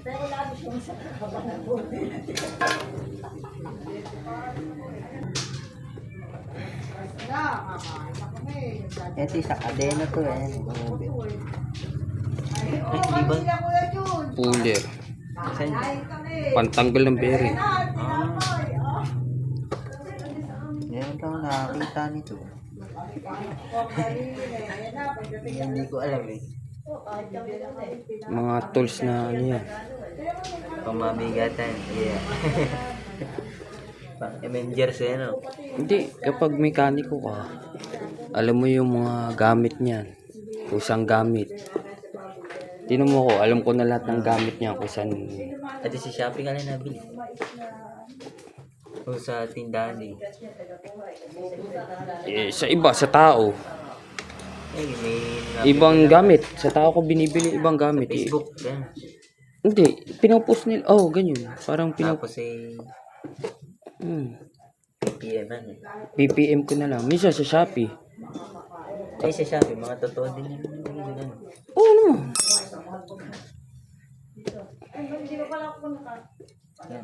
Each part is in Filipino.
Pero lagi siya sa kakabahan po. Ito isa kadena to eh. Di ba? Puller. Saan? Pantanggal ng bere. Ah. Ngayon lang nakakita nito. Hindi ko alam eh. Mga tools na ano yan. Pamamigatan. Yeah. Pang Avengers eh no? Hindi, kapag mekaniko ka, alam mo yung mga gamit niyan. Kung saan gamit. Tinan mo ko, alam ko na lahat ng gamit niya kung saan. At si Shopee ka lang nabili. O sa tindahan eh. Eh, sa iba, sa tao. Eh, may Ibang gamit. Sa tao ko binibili ibang gamit. Eh, Facebook. Ganun. hindi, pinopost nila. Oh, ganyan. Parang pinopost. Tapos eh, Hmm. PPM ano. PPM ko na lang. Minsan sa Shopee. Ay, sa Shopee, mga totoo din yung yung ano. Oo oh, naman. Yan. Konti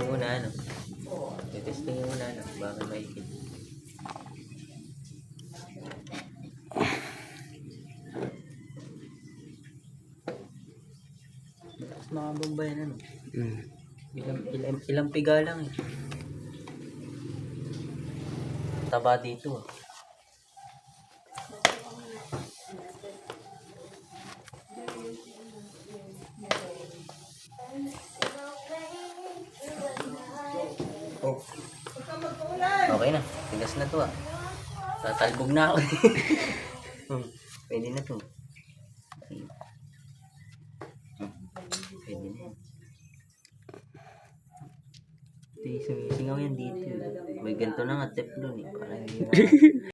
muna ano. Testing muna ano. Baka maikit. Tapos mga bombayan ano. Hmm. Ilang, ilang, ilang piga lang eh. Taba dito ah. Oh. Okay na. Tigas na to ah. Tatalbog na ako. Hmm, Pwede na to. Yan. Ito yung sumisingaw yan dito. May ganito na nga teflon eh. Para hindi na.